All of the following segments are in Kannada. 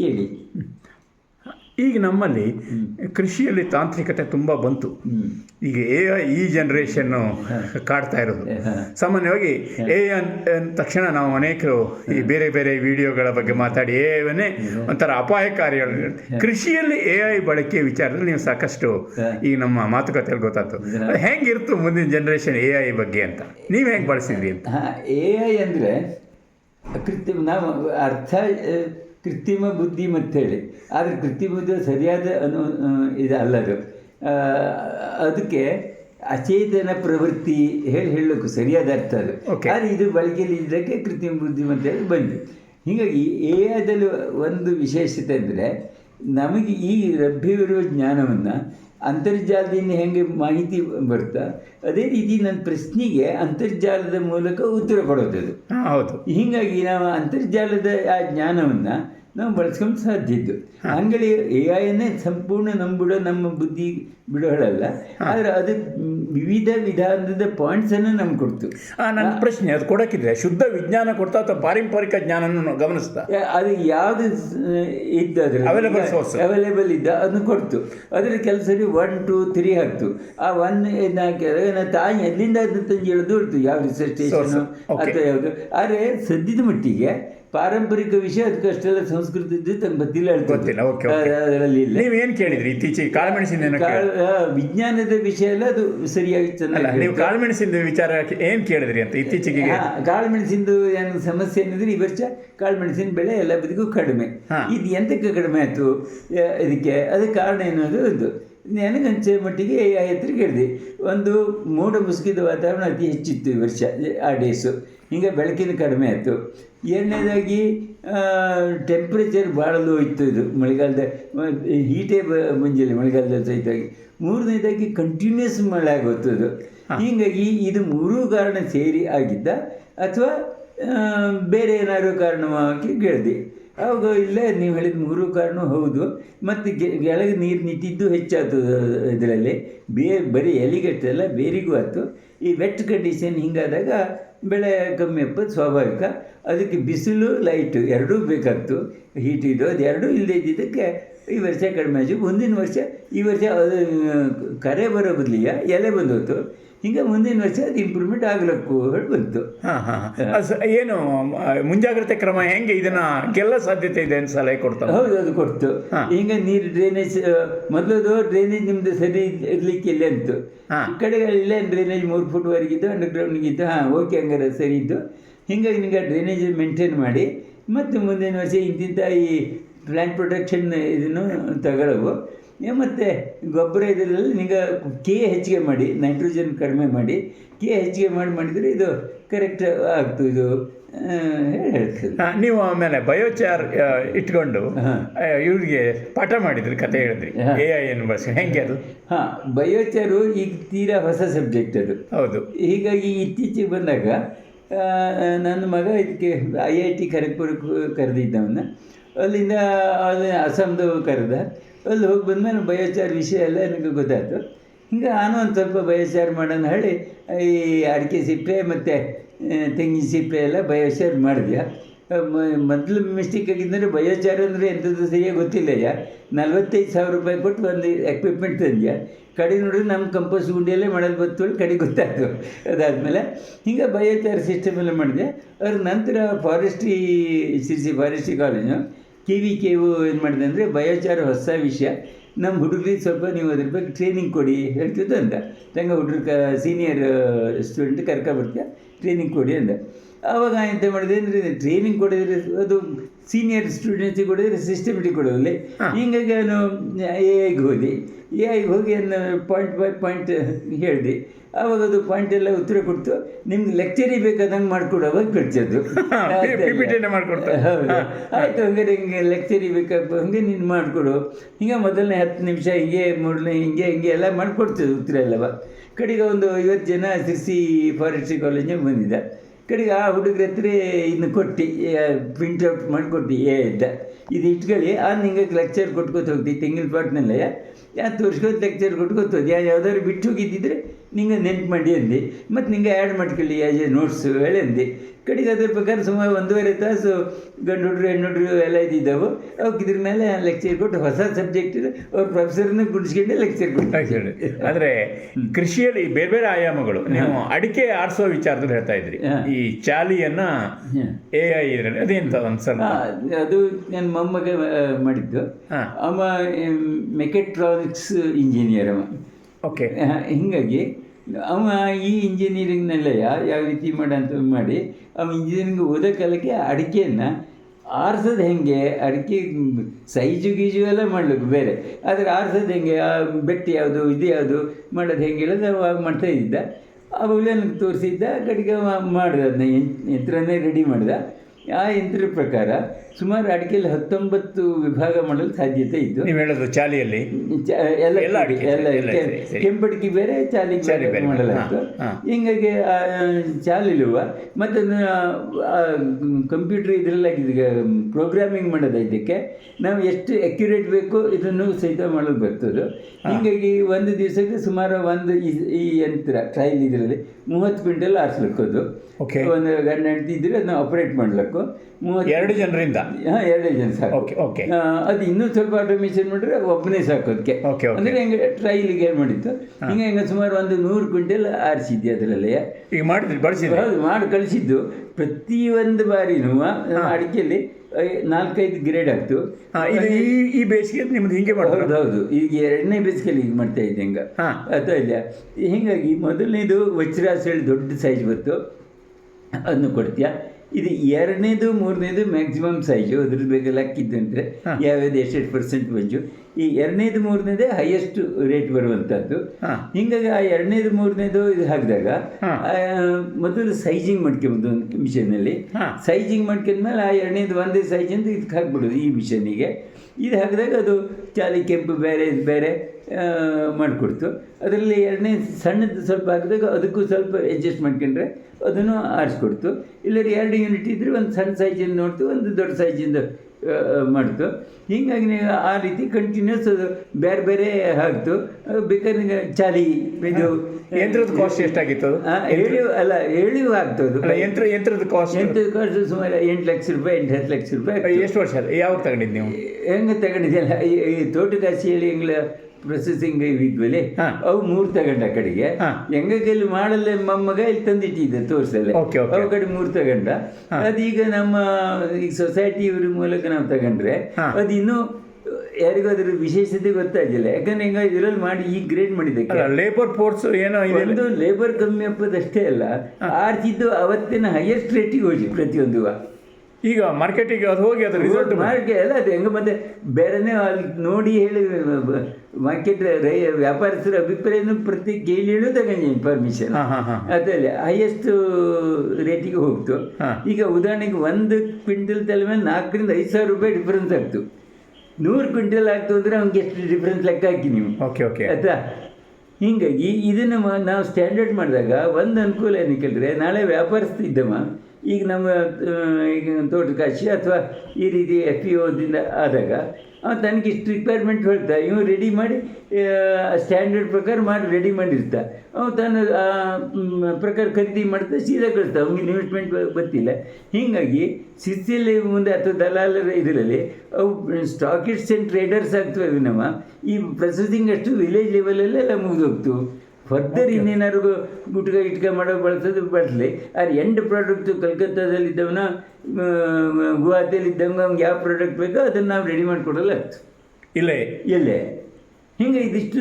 ಕೇಳಿ. ಈಗ ನಮ್ಮಲ್ಲಿ ಕೃಷಿಯಲ್ಲಿ ತಾಂತ್ರಿಕತೆ ತುಂಬ ಬಂತು. ಈಗ ಎ ಐ ಈ ಜನ್ರೇಷನ್ನು ಕಾಡ್ತಾ ಇರೋದು. ಸಾಮಾನ್ಯವಾಗಿ ಎ ಅಂದ ತಕ್ಷಣ ನಾವು ಅನೇಕರು ಈ ಬೇರೆ ಬೇರೆ ವಿಡಿಯೋಗಳ ಬಗ್ಗೆ ಮಾತಾಡಿ ಎ ಐವನ್ನೇ ಒಂಥರ ಅಪಾಯಕಾರಿಗಳು ಕೃಷಿಯಲ್ಲಿ ಎ ಐ ಬಳಕೆ ವಿಚಾರದಲ್ಲಿ ನೀವು ಸಾಕಷ್ಟು ಈ ಈಗ ನಮ್ಮ ಮಾತುಕತೆಯಲ್ಲಿ ಗೊತ್ತಾಯ್ತು. ಹೆಂಗಿರ್ತು ಮುಂದಿನ ಜನ್ರೇಷನ್ ಎ ಐ ಬಗ್ಗೆ ಅಂತ? ನೀವು ಹೆಂಗೆ ಬಳಸಿದ್ರಿ ಅಂತ? ಎ ಐ ಅಂದರೆ ಕೃತ್ಯ ನಾವು ಅರ್ಥ ಕೃತ್ರಿಮ ಬುದ್ಧಿ ಹೇಳಿ ಆದರೆ ಕೃತ್ರಿಮ ಬುದ್ಧಿ ಸರಿಯಾದ ಅನು ಇದು ಅಲ್ಲದು ಅದಕ್ಕೆ ಅಚೇತನ ಪ್ರವೃತ್ತಿ ಹೇಳಿ ಹೇಳೋಕ್ಕೂ ಸರಿಯಾದ ಅರ್ಥ ಅದು. ಆದರೆ ಇದು ಬಳಕೆಯಲ್ಲಿ ಇದ್ದಕ್ಕೆ ಕೃತ್ರಿಮ ಬುದ್ಧಿ ಹೇಳಿ ಬಂದು ಹೀಗಾಗಿ ಎ ಒಂದು ವಿಶೇಷತೆ ಅಂದರೆ ನಮಗೆ ಈ ಲಭ್ಯವಿರುವ ಜ್ಞಾನವನ್ನು ಅಂತರ್ಜಾಲದಿಂದ ಹೆಂಗೆ ಮಾಹಿತಿ ಬರುತ್ತಾ? ಅದೇ ರೀತಿ ನನ್ನ ಪ್ರಶ್ನೆಗೆ ಅಂತರ್ಜಾಲದ ಮೂಲಕ ಉತ್ತರ ಕೊಡೋದದು ಹೌದು. ಹೀಗಾಗಿ ನಾವು ಅಂತರ್ಜಾಲದ ಆ ಜ್ಞಾನವನ್ನು ನಾವು ಬಳಸ್ಕೊಂಡು ಸಾಧ್ಯ ಇದ್ದು ಹಂಗಳಿ ಎ ಐನೇ ಸಂಪೂರ್ಣ ನಂಬಿಡೋ ನಮ್ಮ ಬುದ್ಧಿ ಬಿಡೋಳಲ್ಲ ಆದರೆ ಅದು ವಿವಿಧ ವಿಧಾನದ ಪಾಯಿಂಟ್ಸನ್ನು ನಮ್ಗೆ ಕೊಡ್ತು. ಆ, ನನ್ನ ಪ್ರಶ್ನೆ ಅದು ಕೊಡೋಕ್ಕಿದ್ರೆ ಶುದ್ಧ ವಿಜ್ಞಾನ ಕೊಡ್ತಾ ಅಥವಾ ಪಾರಂಪರಿಕ ಜ್ಞಾನವನ್ನು ಗಮನಿಸ್ತಾ? ಅದು ಯಾವುದು ಇದ್ದ ಅವೈಲೇಬಲ್. ಅವೈಲೇಬಲ್ ಇದ್ದ ಅದನ್ನು ಕೊಡ್ತು. ಅದರ ಕೆಲಸ ಒನ್ ಟೂ ತ್ರೀ ಹಾಕ್ತು ಆ ಒನ್ ಹಾಕಿದಾಗ ತಾಯಿ ಎಲ್ಲಿಂದ ಅದನ್ನು ತಂದು ಹೇಳೋದು ಇರ್ತು ಯಾವ ರಿಸರ್ಚ್ ಸ್ಟೇಷನ್ ಅಥವಾ ಯಾವುದು. ಆದರೆ ಸದ್ಯದ ಮಟ್ಟಿಗೆ ಪಾರಂಪರಿಕ ವಿಷಯ ಅದಕ್ಕೆ ಅಷ್ಟೆಲ್ಲ ಸಂಸ್ಕೃತದ್ದು ತಂಗೆ ಗೊತ್ತಿಲ್ಲ ಹೇಳ್ತಾರೆ. ಗೊತ್ತಿಲ್ಲ, ಓಕೆ. ಅದರಲ್ಲಿ ಇಲ್ಲ. ನೀವೇನು ಕೇಳಿದ್ರಿ ಇತ್ತೀಚೆಗೆ ಕಾಳುಮೆಣಸಿನ ಏನೋ? ವಿಜ್ಞಾನದ ವಿಷಯ ಎಲ್ಲ ಅದು ಸರಿಯಾಗಿ ಚೆನ್ನಾಗಿ ನೀವು ಕಾಳುಮೆಣಸಿನ ವಿಚಾರ ಏನು ಕೇಳಿದ್ರಿ ಅಂತ ಇತ್ತೀಚೆಗೆ? ಕಾಳುಮೆಣಸಿಂದು ಏನು ಸಮಸ್ಯೆ ಏನಿದ್ರೆ ಈ ವರ್ಷ ಕಾಳುಮೆಣಸಿನ ಬೆಳೆ ಎಲ್ಲ ಬದಿಗೂ ಕಡಿಮೆ. ಇದು ಎಂತಕ್ಕೆ ಕಡಿಮೆ ಆಯಿತು ಇದಕ್ಕೆ? ಅದಕ್ಕೆ ಕಾರಣ ಏನೋದು ಇದು ನನಗಂಚೆ ಮಟ್ಟಿಗೆ ಎತ್ತರ ಕೇಳಿದೆ ಒಂದು ಮೋಡ ಮುಸುಕಿದ ವಾತಾವರಣ ಅತಿ ಹೆಚ್ಚಿತ್ತು ಈ ವರ್ಷ ಆ ಡೇಸು ಹಿಂಗೆ ಬೆಳಕಿನ ಕಡಿಮೆ ಆಯಿತು. ಎರಡನೇದಾಗಿ ಟೆಂಪ್ರೇಚರ್ ಭಾಳ ಲೋ ಇತ್ತು ಇದು ಮಳೆಗಾಲದ ಹೀಟೇ ಮುಂಜಾನೆ ಮಳೆಗಾಲದಲ್ಲಿ ಸಹಿತವಾಗಿ ಮೂರನೇದಾಗಿ ಕಂಟಿನ್ಯೂಸ್ ಮಳೆ ಆಗೋತ್ತು ಅದು. ಹೀಗಾಗಿ ಇದು ಮೂರೂ ಕಾರಣ ಸೇರಿ ಆಗಿದ್ದ ಅಥವಾ ಬೇರೆ ಏನಾದರೂ ಕಾರಣವಾಗಿ ಕೇಳಿದೆ ಅವಾಗ ಇಲ್ಲ ನೀವು ಹೇಳಿದ ಮೂರು ಕಾರಣ ಹೌದು. ಮತ್ತು ಕೆಳಗೆ ನೀರು ನಿಂತಿದ್ದು ಹೆಚ್ಚಾಯ್ತು ಇದರಲ್ಲಿ. ಬೇ ಬರೀ ಎಲಿಗಟ್ಟಲ್ಲ ಬೇರಿಗೂ ಆಯ್ತು. ಈ ವೆಟ್ ಕಂಡೀಷನ್ ಹಿಂಗಾದಾಗ ಬೆಳೆ ಕಮ್ಮಿ ಅಪ್ಪದು ಸ್ವಾಭಾವಿಕ. ಅದಕ್ಕೆ ಬಿಸಿಲು ಲೈಟು ಎರಡೂ ಬೇಕಾಗ್ತು. ಹೀಟ್ ಇದು ಅದು ಎರಡೂ ಇಲ್ಲದೆ ಇದ್ದಿದ್ದಕ್ಕೆ ಈ ವರ್ಷ ಕಡಿಮೆ ಆಯಿತು. ಮುಂದಿನ ವರ್ಷ, ಈ ವರ್ಷ ಅದು ಕರೆ ಬರೋ ಬದಲಿಗೆ ಎಲೆ ಬಂದೋತು ಹಿಂಗೆ ಮುಂದಿನ ವರ್ಷ ಅದು ಇಂಪ್ರೂವ್ಮೆಂಟ್ ಆಗ್ಲಕ್ಕೂ ಹೇಳಿ ಬಂತು. ಹಾಂ ಹಾಂ ಏನು ಮುಂಜಾಗ್ರತೆ ಕ್ರಮ ಹೆಂಗೆ ಇದನ್ನು ಗೆಲ್ಲ ಸಾಧ್ಯತೆ ಇದೆ ಅಂತ ಸಲಹೆ ಕೊಡ್ತಾರೆ ಹೌದು ಅದು ಕೊಡ್ತು. ಹಿಂಗೆ ನೀರು ಡ್ರೈನೇಜ್ ಮೊದಲದು ಡ್ರೈನೇಜ್ ನಿಮ್ದು ಸರಿ ಇರಲಿಕ್ಕೆ ಇಲ್ಲ ಅಂತು. ಈ ಕಡೆ ಇಲ್ಲ ಡ್ರೈನೇಜ್ ಮೂರು ಫುಟ್ವರೆಗಿದ್ದು ಅಂಡರ್ಗ್ರೌಂಡ್ಗಿದ್ದು ಹಾಂ ಓಕೆ ಹಂಗಾರೆ ಸರಿ ಇದ್ದು. ಹಿಂಗಾಗಿ ನಿಮಗೆ ಡ್ರೈನೇಜ್ ಮೇಂಟೈನ್ ಮಾಡಿ ಮತ್ತು ಮುಂದಿನ ವರ್ಷ ಇಂತಿಂಥ ಈ ಪ್ಲ್ಯಾಂಟ್ ಪ್ರೊಟೆಕ್ಷನ್ ಇದನ್ನು ತಗೊಳ್ಳವು ಮತ್ತು ಗೊಬ್ಬರ ಇದರಲ್ಲಿ ನಿಮಗೆ ಕೆ ಹೆಚ್ಚಿಗೆ ಮಾಡಿ ನೈಟ್ರೋಜನ್ ಕಡಿಮೆ ಮಾಡಿ ಕೆ ಹೆಚ್ಚಿಗೆ ಮಾಡಿ ಮಾಡಿದರೆ ಇದು ಕರೆಕ್ಟ್ ಆಗ್ತು ಇದು ನೀವು ಆಮೇಲೆ ಬಯೋಚಾರ್ ಇಟ್ಕೊಂಡು ಇವ್ರಿಗೆ ಪಾಠ ಮಾಡಿದ್ರಿ ಕತೆ ಹೇಳಿದ್ರಿ. ಎ ಐ ಏನು ಬಳಸಿ ಹೆಂಗೆ ಅದು? ಹಾಂ ಬಯೋಚಾರು ಈಗ ತೀರಾ ಹೊಸ ಸಬ್ಜೆಕ್ಟ್ ಅದು. ಹೌದು. ಹೀಗಾಗಿ ಇತ್ತೀಚೆಗೆ ಬಂದಾಗ ನನ್ನ ಮಗ ಇದಕ್ಕೆ ಐ ಐ ಟಿ ಖರಗ್ಪುರಕ್ಕೆ ಕರೆದಿದ್ದವನ್ನ. ಅಲ್ಲಿಂದ ಅಲ್ಲಿ ಅಸ್ಸಾಮ್ದು ಕರೆದ. ಅಲ್ಲಿ ಹೋಗಿ ಬಂದಮೇಲೆ ಬಯೋಚಾರ ವಿಷಯ ಎಲ್ಲ ನನಗೆ ಗೊತ್ತಾಯ್ತು. ಹಿಂಗೆ ನಾನು ಒಂದು ಸ್ವಲ್ಪ ಬಯೋಚಾರ ಮಾಡೋಣ ಹೇಳಿ, ಈ ಅಡಿಕೆ ಸಿಪ್ಪೆ ಮತ್ತು ತೆಂಗಿನ ಸಿಪ್ಪೆ ಎಲ್ಲ ಬಯೋಚಾರ ಮಾಡಿದೆ ಮೊದಲು ಮಿಸ್ಟೇಕ್ ಆಗಿದ್ದರೆ ಬಯೋಚಾರ ಅಂದರೆ ಎಂಥದ್ದು ಸರಿಯಾಗಿ ಗೊತ್ತಿಲ್ಲ ಯಾ ನಲ್ವತ್ತೈದು ಸಾವಿರ ರೂಪಾಯಿ ಕೊಟ್ಟು ಒಂದು ಎಕ್ವಿಪ್ಮೆಂಟ್ ತಂದ್ಯ. ಕಡೆ ನೋಡಿದ್ರೆ ನಮ್ಮ ಕಂಪೋಸ್ಟ್ ಗುಂಡಿಯಲ್ಲೇ ಮಾಡಲು ಬತ್ತು ಕಡೆ ಗೊತ್ತಾಯ್ತು. ಅದಾದಮೇಲೆ ಹಿಂಗೆ ಬಯೋಚಾರ ಸಿಸ್ಟಮ್ ಎಲ್ಲ ಮಾಡಿದೆ ಅವ್ರ ನಂತರ forestry C forestry college. K V K U ಏನು ಮಾಡಿದೆ ಅಂದರೆ ಬಯೋಚಾರ ಹೊಸ ವಿಷಯ. ನಮ್ಮ ಹುಡುಗರಿಗೆ ಸ್ವಲ್ಪ ನೀವು ಅದ್ರ ಬಗ್ಗೆ ಟ್ರೈನಿಂಗ್ ಕೊಡಿ ಹೇಳ್ತಿದ್ದು ಅಂದ ತಂಗ ಹುಡುಗರು ಕ ಸೀನಿಯರ್ ಸ್ಟೂಡೆಂಟ್ ಕರ್ಕೊಬರ್ತೀಯ ಟ್ರೈನಿಂಗ್ ಕೊಡಿ ಅಂದ. ಆವಾಗ ಎಂತ ಮಾಡಿದೆ ಅಂದರೆ ಟ್ರೈನಿಂಗ್ ಕೊಡಿದ್ರೆ ಅದು ಸೀನಿಯರ್ ಸ್ಟೂಡೆಂಟ್ಸಿಗೆ ಕೊಡಿದ್ರೆ ಸಿಸ್ಟಮೆಟಿಕ್ ಕೊಡೋದಲ್ಲಿ ಹಿಂಗಾಗಿ ನಾನು ಎ ಐಗೆ ಹೋದೆ. ಎ ಐಗೆ ಹೋಗಿ ಅದನ್ನ ಪಾಯಿಂಟ್ ಬೈ ಪಾಯಿಂಟ್ ಹೇಳಿದೆ. ಆವಾಗ ಅದು ಪಾಯಿಂಟ್ ಎಲ್ಲ ಉತ್ತರ ಕೊಡ್ತು. ನಿಮ್ಗೆ ಲೆಕ್ಚರಿ ಬೇಕಾದಂಗೆ ಮಾಡಿಕೊಡುವಾಗ ಕಳಿಸೋದು. ಹೌದು. ಆಯಿತು ಹಂಗಾರೆ ಹಿಂಗೆ ಲೆಕ್ಚರಿ ಬೇಕಪ್ಪ ಹಂಗೆ ನೀನು ಮಾಡಿಕೊಡು. ಹಿಂಗೆ ಮೊದಲನೇ ಹತ್ತು ನಿಮಿಷ ಹಿಂಗೆ ಮೂರನೇ ಹಿಂಗೆ ಹಿಂಗೆ ಎಲ್ಲ ಮಾಡಿಕೊಡ್ತದೆ ಉತ್ತರ ಎಲ್ಲವ ಕಡೆಗೆ ಒಂದು ಐವತ್ತು ಜನ ಸಿರ್ಸಿ ಫಾರೆಸ್ಟ್ರಿ ಕಾಲೇಜಿಗೆ ಬಂದಿದ್ದ. ಕಡೆಗೆ ಆ ಹುಡುಗ್ರ ಹತ್ರ ಇನ್ನು ಕೊಟ್ಟು ಪ್ರಿಂಟ್ ಔಟ್ ಮಾಡಿಕೊಟ್ಟು, ಏ ಇದ್ದ ಇದು ಇಟ್ಕೊಳ್ಳಿ. ಆ ನಿಂಗೆ ಲೆಕ್ಚರ್ ಕೊಟ್ಕೋತ ಹೋಗ್ತಿ, ತೆಂಗಿನ ಪಾಟ್ನಲ್ಲೇ. ಯಾ ತೋರಿಸ್ಕೊತ ಲೆಕ್ಚರ್ ಕೊಟ್ಕೋತ ಹೋಗಿ ಯಾವ್ದಾದ್ರು ಬಿಟ್ಟು ಹೋಗಿದ್ದಿದ್ರೆ ನಿಂಗೆ ನೆನ್ಪು ಮಾಡಿ ಅಂದೆ. ಮತ್ತು ನಿಂಗೆ ಆ್ಯಡ್ ಮಾಡ್ಕೊಳ್ಳಿ ಆಸ್ ಎ ನೋಟ್ಸ್ ಹೇಳಿ ಅಂದೆ. ಕಡೆಗೆ ಅದ್ರ ಪ್ರಕಾರ ಸುಮಾರು ಒಂದೂವರೆ ತಾಸು ಗಂಡು ಹುಡ್ರು ಹೆಣ್ಣು ಹುಡ್ರು ಎಲ್ಲ ಇದ್ದಿದ್ದವು. ಅವಕ್ಕೆ ಇದ್ರ ಮೇಲೆ ಲೆಕ್ಚರ್ ಕೊಟ್ಟು ಹೊಸ ಸಬ್ಜೆಕ್ಟ್ ಅವ್ರ ಪ್ರೊಫೆಸರ್ನ ಗುಡಿಸ್ಕೊಂಡು ಲೆಕ್ಚರ್ ಕೊಟ್ಟು ಆದರೆ ಕೃಷಿಯಲ್ಲಿ ಬೇರೆ ಬೇರೆ ಆಯಾಮಗಳು. ನೀವು ಅಡಿಕೆ ಆರಿಸೋ ವಿಚಾರದಲ್ಲಿ ಹೇಳ್ತಾ ಇದ್ರಿ. ಈ ಚಾಲಿಯನ್ನ. ಎ ಐ ಇದರಲ್ಲಿ ಅದೇಂತ ಸ್ವಲ್ಪ ಅದು ನನ್ನ ಮೊಮ್ಮಗ ಮಾಡಿದ್ದು. ಅಮ್ಮ ಅವ ಮೆಕೆಟ್ರಾನಿಕ್ಸ್ ಇಂಜಿನಿಯರ್ ಅವ. ಓಕೆ ಹೀಗಾಗಿ, ಅವ ಈ ಇಂಜಿನಿಯರಿಂಗ್ನಲ್ಲೇ ಯಾವ ರೀತಿ ಮಾಡಂತ ಮಾಡಿ, ಅವ ಇಂಜಿನಿಯರಿಂಗ್ ಓದೋ ಕಾಲಕ್ಕೆ ಅಡಿಕೆಯನ್ನು ಆರಿಸೋದು ಹೆಂಗೆ, ಅಡಿಕೆ ಸೈಜು ಗೀಜು ಎಲ್ಲ ಮಾಡ್ಲಿಕ್ಕೆ ಬೇರೆ. ಆದರೆ ಆರಿಸೋದು ಹೆಂಗೆ, ಆ ಬೆಟ್ಟಿ ಯಾವುದು, ಇದು ಯಾವುದು, ಮಾಡೋದು ಹೆಂಗೆ ಹೇಳೋದು ಅವಾಗ ಮಾಡ್ತಾ ಇದ್ದ. ಅವಾಗಲೇ ನನಗೆ ತೋರಿಸಿದ್ದ, ಕಡೆಗೆ ಮಾಡಿದ, ಅದನ್ನ ಯಂತ್ರನೇ ರೆಡಿ ಮಾಡಿದ. ಆ ಯಂತ್ರ ಪ್ರಕಾರ ಸುಮಾರು ಅಡಿಕೆಯಲ್ಲಿ ಹತ್ತೊಂಬತ್ತು ವಿಭಾಗ ಮಾಡಲು ಸಾಧ್ಯತೆ ಇತ್ತು ನೀವು ಹೇಳೋದು ಚಾಲಿಯಲ್ಲಿ? ಎಲ್ಲ ಎಲ್ಲ ಅಡಿಕೆ. ಕೆಂಪಡಿಕೆ ಬೇರೆ ಚಾಲಿ ಮಾಡಲಾಯಿತು. ಬೇರೆ. ಹಿಂಗಾಗಿ ಆ ಚಾಲಿಲುವ ಮತ್ತು ಕಂಪ್ಯೂಟರ್ ಇದರಲ್ಲಾಗಿದೆ ಪ್ರೋಗ್ರಾಮಿಂಗ್ ಮಾಡೋದು ಇದಕ್ಕೆ ನಾವು ಎಷ್ಟು ಅಕ್ಯುರೇಟ್ ಬೇಕು ಇದನ್ನು ಸಹಿತ ಮಾಡಲು ಬರ್ತದೆ. ಹಿಂಗಾಗಿ ಒಂದು ದಿವಸಕ್ಕೆ ಸುಮಾರು ಒಂದು ಈ- ಯಂತ್ರ ಟ್ರೈಲ್ ಇದರಲ್ಲಿ ಮೂವತ್ತು ಕ್ವಿಂಟಲ್ ಆರಿಸ್ಲಿಕ್ಕೋದು. ಒಂದು ಗಂಡ ಹೆಂಡತಿ ಇದ್ರೆ ಅದನ್ನ ಆಪರೇಟ್ ಮಾಡ್ಲಿಕ್ಕು. ಎರಡು ಜನರಿಂದ? ಎರಡು ಜನ ಸಾಕು. Okay okay. ಅದು ಇನ್ನೂ ಸ್ವಲ್ಪ ಆಟೋಮೇಷನ್ ಮಾಡಿದ್ರೆ ಒಬ್ಬನೇ ಸಾಕು ಅದಕ್ಕೆ. ಅಂದರೆ ಹೆಂಗೆ ಟ್ರೈಲಿಗೆ ಏನು ಮಾಡಿತ್ತು ಹಿಂಗೆ ಹೆಂಗೆ ಸುಮಾರು ಒಂದು ನೂರು ಕ್ವಿಂಟಲ್ ಆರಿಸಿದ್ದೆ ಅದರಲ್ಲಿ. ಈಗ ಮಾಡಿದ್ರಿ ಬಳಸಿದ್ದು ಹೌದು ಮಾಡಿ ಕಳಿಸಿದ್ದು. ಪ್ರತಿಯೊಂದು ಬಾರಿನೂ ಅಡಿಕೆಯಲ್ಲಿ ನಾಲ್ಕೈದು ಗ್ರೇಡ್ ಆಗ್ತು. ಈ ಬೇಸಿಗೆ ನಿಮ್ದು ಹಿಂಗೆ ಮಾಡೋದು ಹೌದು ಈಗ ಎರಡನೇ ಬೇಸಿಗೆಯಲ್ಲಿ ಈಗ ಮಾಡ್ತಾ ಇದ್ದೆ ಹಿಂಗೆ. ಅಥವಾ ಇಲ್ಲ ಹೀಗಾಗಿ ಮೊದಲನೇದು ವಜ್ರಾಸ್ ಹೇಳಿ ದೊಡ್ಡ ಸೈಜ್ ಬಂತು. ಅದನ್ನು ಕೊಡ್ತೀಯ? ಇದು ಎರಡನೇದು ಮೂರನೇದು ಮ್ಯಾಕ್ಸಿಮಮ್ ಸೈಜು ಅದ್ರ ಬಗ್ಗೆ ಲೆಕ್ಕಿದ್ದು ಅಂದರೆ ಯಾವ್ಯಾವ್ದು ಎಷ್ಟೆಷ್ಟು ಪರ್ಸೆಂಟ್ ವೆಜ್ಜು ಈ ಎರಡನೇದು ಮೂರನೇದೇ ಹೈಯೆಸ್ಟ್ ರೇಟ್ ಬರುವಂಥದ್ದು ಹಿಂಗಾಗಿ ಆ ಎರಡನೇದು ಮೂರನೇದು ಇದು ಹಾಕಿದಾಗ. ಮೊದಲು ಸೈಜಿಂಗ್ ಮಾಡ್ಕೊಬೋದು ಒಂದು ಮಿಷನಲ್ಲಿ ಸೈಜಿಂಗ್ ಮಾಡ್ಕೊಂಡ್ಮೇಲೆ ಆ ಎರಡನೇದು ಒಂದೇ ಸೈಜ್ ಅಂತ ಇದಕ್ಕೆ ಹಾಕ್ಬಿಡೋದು ಈ ಮಿಷನಿಗೆ ಇದು ಹಾಕಿದಾಗ ಅದು ಚಾಲಿ ಕೆಂಪು ಬೇರೆ ಇದು ಬೇರೆ ಮಾಡಿಕೊಡ್ತು. ಅದರಲ್ಲಿ ಎರಡನೇ ಸಣ್ಣದು ಸ್ವಲ್ಪ ಹಾಕಿದಾಗ ಅದಕ್ಕೂ ಸ್ವಲ್ಪ ಅಡ್ಜಸ್ಟ್ ಮಾಡ್ಕೊಂಡ್ರೆ ಅದನ್ನು ಆರಿಸ್ಕೊಡ್ತು. ಇಲ್ಲದ್ರೆ ಎರಡು ಯೂನಿಟ್ ಇದ್ದರೆ ಒಂದು ಸಣ್ಣ ಸೈಜಿಂದ ನೋಡ್ತು ಒಂದು ದೊಡ್ಡ ಸೈಜಿಂದ ಮಾಡ್ತು. ಹೀಗಾಗಿ ನೀವು ಆ ರೀತಿ ಕಂಟಿನ್ಯೂಸ್ ಅದು ಬೇರೆ ಬೇರೆ ಹಾಕ್ತು. ಬೇಕಾದ್ರೆ ಚಾಲಿ ಇದು ಯಂತ್ರದ ಕಾಸ್ಟ್ ಎಷ್ಟಾಗಿತ್ತು ಅದು? ಆ, ಅಲ್ಲ ಹೇಳಿ ಆಗ್ತದೆ ಅದು. ಯಂತ್ರ ಯಂತ್ರದ ಕಾಸ್ಟ್ ಯಂತ್ರದ ಕಾಸ್ಟ್ ಸುಮಾರು ಎಂಟು ಲಕ್ಷ ರೂಪಾಯಿ ಎಂಟು ಹತ್ತು ಲಕ್ಷ ರೂಪಾಯಿ ಎಷ್ಟು ವರ್ಷ? ಯಾವಾಗ ತಗೊಂಡಿದ್ದು ನೀವು? ಹೆಂಗೆ ತಗೊಂಡಿದ್ಯಲ್ಲ? ಈ ಈ ತೋಟಗಾಸಿಯಲ್ಲಿ ಹೆಂಗ್ಲ ಪ್ರೊಸೆಸಿಂಗ್ ಇದ್ವಲ್ಲಿ ಹಾ. ಅವು ಮೂರು ತಗೊಂಡ ಕಡೆಗೆ. ಹಾ. ಹೆಂಗ ಇಲ್ಲಿ ಮಾಡಲ್ಲ ಮೊಮ್ಮಗ ಇಲ್ಲಿ ತಂದಿಟ್ಟಿದ್ದೆ ತೋರ್ಸಲ್ಲ. ಅವು ಕಡೆ ಮೂರು ತಗೊಂಡ. ಅದೀಗ ನಮ್ಮ ಈ ಸೊಸೈಟಿ ಇವ್ರ ಮೂಲಕ ನಾವು ತಗೊಂಡ್ರೆ ಅದ ಇನ್ನು ಇನ್ನೂ ಯಾರಿಗೂ ಅದ್ರ ವಿಶೇಷತೆ ಗೊತ್ತಾಗಿಲ್ಲ. ಯಾಕಂದ್ರೆ ಹೆಂಗ ಇದ್ರಲ್ಲಿ ಮಾಡಿ ಈ ಗ್ರೇಡ್ ಮಾಡಿದ್ದಕ್ಕೆ ಲೇಬರ್ ಫೋರ್ಸ್ ಏನೋ ಇದೆ ಒಂದು ಲೇಬರ್ ಕಮ್ಮಿ ಅಪ್ಪದಷ್ಟೇ ಅಲ್ಲ. ಆರ್ಚಿದ್ದು ಅವತ್ತಿನ ಹೈಯೆಸ್ಟ್ ರೇಟಿಗೆ ಹೋಗಿ ಪ್ರತಿಯೊಂದು ಈಗ ಮಾರ್ಕೆಟಿಗೆ ಅದು ಹೋಗಿ ಅದು ರಿಸಲ್ಟ್ ಮಾರ್ಕೆ ಅಲ್ಲ ಅದು ಹೆಂಗೆ ಮತ್ತೆ ಬೇರೆನೇ ಅಲ್ಲಿ ನೋಡಿ ಹೇಳಿ ಮಾರ್ಕೆಟ್ ರೈ ವ್ಯಾಪಾರಸ್ಥರ ಅಭಿಪ್ರಾಯನೂ ಪ್ರತಿ ಕೇಳಿ ಹೇಳು ತಗೊಂಡು ಇನ್ಫಾರ್ಮೇಷನ್ ಹಾಂ ಅದರಲ್ಲಿ ಹೈಯೆಸ್ಟ್ ರೇಟಿಗೆ ಹೋಗ್ತು. ಈಗ ಉದಾಹರಣೆಗೆ ಒಂದು ಕ್ವಿಂಟಲ್ ತಲೆ ಮೇಲೆ ನಾಲ್ಕರಿಂದ ಐದು ಸಾವಿರ ರೂಪಾಯಿ ಡಿಫ್ರೆನ್ಸ್ ಆಗ್ತು. ನೂರು ಕ್ವಿಂಟಲ್ ಆಗ್ತು ಅಂದರೆ ಅವ್ನಿಗೆ ಎಷ್ಟು ಡಿಫ್ರೆನ್ಸ್ ಲೆಕ್ಕ ಹಾಕಿ ನೀವು. ಓಕೆ ಓಕೆ ಆಯ್ತಾ? ಹೀಗಾಗಿ ಇದನ್ನು ನಾವು ಸ್ಟ್ಯಾಂಡರ್ಡ್ ಮಾಡಿದಾಗ ಒಂದು ಅನುಕೂಲ ಏನು ಕೇಳಿದ್ರೆ ನಾಳೆ ವ್ಯಾಪಾರಸ್ಥ ಇದ್ದವ ಈಗ ನಮ್ಮ ಈಗ ತೋಟಕಾಶಿ ಅಥವಾ ಈ ರೀತಿ ಎಫ್ ಪಿ ಓದಿಂದ ಆದಾಗ, ಅವ ತನಗೆ ಇಷ್ಟು ರಿಕ್ವೈರ್ಮೆಂಟ್ ಹೇಳ್ತಾ ಇವನು ರೆಡಿ ಮಾಡಿ ಸ್ಟ್ಯಾಂಡರ್ಡ್ ಪ್ರಕಾರ ಮಾಡಿ ರೆಡಿ ಮಾಡಿರ್ತ. ಅವನು ತನ್ನ ಪ್ರಕಾರ ಖರೀದಿ ಮಾಡ್ತಾ, ಸೀದಾ ಕಳಿಸ್ತಾ. ಅವ್ನಿಗೆ ಇನ್ವೆಸ್ಟ್ಮೆಂಟ್ ಗೊತ್ತಿಲ್ಲ. ಹೀಗಾಗಿ ಸಿಸಿಯಲ್ಲಿ ಮುಂದೆ ಅಥವಾ ದಲಾಲರ ಇದರಲ್ಲಿ, ಅವು ಸ್ಟಾಕಿಟ್ಸ್ ಆ್ಯಂಡ್ ಟ್ರೇಡರ್ಸ್ ಆಗ್ತವೆ ಇವು ನಮ್ಮ ಈ ಪ್ರೊಸೆಸಿಂಗ್ ಅಷ್ಟು ವಿಲೇಜ್ ಲೆವೆಲಲ್ಲೆಲ್ಲ ಮುಗಿದೋಗ್ತು. ಫರ್ದರ್ ಇನ್ನೇನಾದ್ರೂ ಗುಟ್ಕ ಇಟ್ಕ ಮಾಡೋ ಬಳಸೋದು ಬಳಸಲಿ. ಆದ್ರೆ ಎಂಡ್ ಪ್ರಾಡಕ್ಟು ಕಲ್ಕತ್ತಾದಲ್ಲಿ ಇದ್ದವನ ಗುವಾಹತಿಯಲ್ಲಿ ಇದ್ದಂಗೆ ಅವ್ನಿಗೆ ಯಾವ ಪ್ರಾಡಕ್ಟ್ ಬೇಕೋ ಅದನ್ನು ನಾವು ರೆಡಿ ಮಾಡಿಕೊಡಲ್ಲ ಇಲ್ಲೇ? ಇಲ್ಲೇ. ಹಿಂಗೆ ಇದಿಷ್ಟು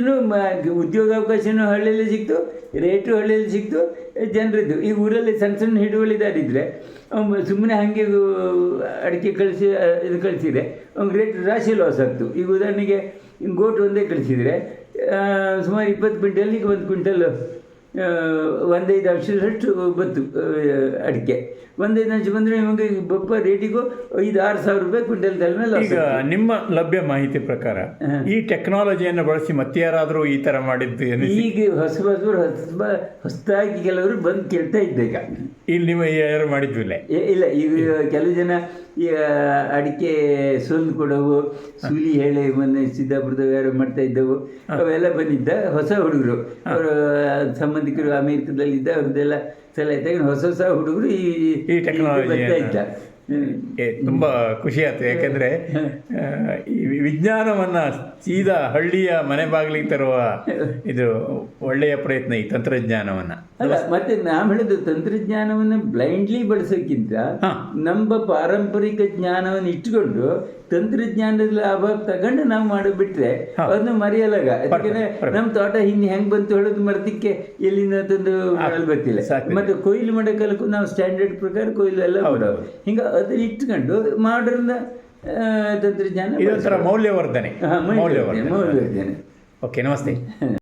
ಉದ್ಯೋಗಾವಕಾಶನೂ ಹಳ್ಳಿಯಲ್ಲಿ ಸಿಕ್ತು ರೇಟು ಹಳ್ಳಿಯಲ್ಲಿ ಸಿಕ್ತು ಜನರಿದ್ದು. ಈ ಊರಲ್ಲಿ ಸಣ್ಣ ಸಣ್ಣ ಹಿಡುವಳಿದಾರಿದ್ದರೆ ಅವ್ನು ಸುಮ್ಮನೆ ಹಾಗೆ ಅಡಿಕೆ ಕಳಿಸಿ ಇದು ಕಳಿಸಿದ್ರೆ ಅವ್ನಿಗೆ ರೇಟ್ ರಾಶಿ ಲಾಸ್ ಆಗ್ತು. ಈಗ ಉದಾಹರಣೆಗೆ ಗೋಟ್ ಒಂದೇ ಕಳಿಸಿದರೆ ಸುಮಾರು ಇಪ್ಪತ್ತು ಕ್ವಿಂಟಲ್ ಈಗ ಒಂದು ಕ್ವಿಂಟಲ್ ಒಂದೈದು ಅಂಶದಷ್ಟು ಬಂತು ಅಡಿಕೆ. ಒಂದೈದು ಅಂಶ ಬಂದರೆ ನಿಮಗೆ ಬಪ್ಪ ರೇಟಿಗೂ ಐದು ಆರು ಸಾವಿರ ರೂಪಾಯಿ ಕ್ವಿಂಟಲ್ ಮೇಲೆ ಈಗ ನಿಮ್ಮ ಲಭ್ಯ ಮಾಹಿತಿ ಪ್ರಕಾರ ಈ ಟೆಕ್ನಾಲಜಿಯನ್ನು ಬಳಸಿ ಮತ್ತೆ ಯಾರಾದರೂ ಈ ಥರ ಮಾಡಿದ್ದು ಈಗ ಹೊಸ ಹೊಸಬರು ಹೊಸ ಹೊಸದಾಗಿ ಕೆಲವರು ಬಂದು ಕೇಳ್ತಾ ಇದ್ದೆ ಈಗ. ಇಲ್ಲಿ ನೀವು ಯಾರು ಮಾಡಿದ್ವಿಲ್ಲ ಇಲ್ಲ ಈಗ ಕೆಲವು ಜನ ಈ ಅಡಿಕೆ ಸೋಲು ಕೊಡವು ಸುಲಿ ಹೇಳಿ ಮೊನ್ನೆ ಸಿದ್ದಾಪುರದ ಯಾರು ಮಾಡ್ತಾ ಇದ್ದವು. ಅವೆಲ್ಲ ಬಂದಿದ್ದ ಹೊಸ ಹುಡುಗರು. ಅವರ ಸಂಬಂಧಿಕರು ಅಮೇರಿಕದಲ್ಲಿದ್ದ ಅವ್ರದ್ದೆಲ್ಲ ಸಲಹೆ ತಗೊಂಡು ಹೊಸ ಹೊಸ ಹುಡುಗರು ಈ ಬರ್ತಾ ಇದ್ದ. ತುಂಬ ಖುಷಿ ಆಯ್ತು. ಯಾಕೆಂದರೆ ಈ ವಿಜ್ಞಾನವನ್ನು ಸೀದಾ ಹಳ್ಳಿಯ ಮನೆ ಬಾಗಿಲಿಗೆ ತರುವ ಇದು ಒಳ್ಳೆಯ ಪ್ರಯತ್ನ ಈ ತಂತ್ರಜ್ಞಾನವನ್ನು. ಅಲ್ಲ ಮತ್ತೆ ನಾವು ಹೇಳಿದ್ದು ತಂತ್ರಜ್ಞಾನವನ್ನು ಬ್ಲೈಂಡ್ಲಿ ಬಳಸೋಕ್ಕಿಂತ ನಮ್ಮ ಪಾರಂಪರಿಕ ಜ್ಞಾನವನ್ನು ಇಟ್ಕೊಂಡು ತಂತ್ರಜ್ಞಾನದ ಲಾಭ ತಗೊಂಡು ನಾವು ಮಾಡಿಬಿಟ್ರೆ ಬಿಟ್ರೆ ಅದನ್ನು ಮರೆಯಲಾಗ. ಯಾಕಂದ್ರೆ. ನಮ್ಮ ತೋಟ ಹಿಂದೆ ಹೆಂಗ್ ಬಂತು ಹೇಳೋದು ಮರ್ತಿಕ್ಕೆ ಎಲ್ಲಿಂದ ತಂದು ಮಾಡಲು ಗೊತ್ತಿಲ್ಲ. ಮತ್ತೆ ಕೊಯ್ಲು ಮಾಡೋಕ್ಕೂ ನಾವು ಸ್ಟ್ಯಾಂಡರ್ಡ್ ಪ್ರಕಾರ ಕೊಯ್ಲು ಎಲ್ಲ. ಮಾಡೋದು. ಹಿಂಗ ಅದನ್ನ ಇಟ್ಕೊಂಡು ಮಾಡ್ರಿಂದ ತಂತ್ರಜ್ಞಾನ ಮೌಲ್ಯವರ್ಧನೆ. ಮೌಲ್ಯವರ್ಧನೆ. ಓಕೆ ನಮಸ್ತೆ.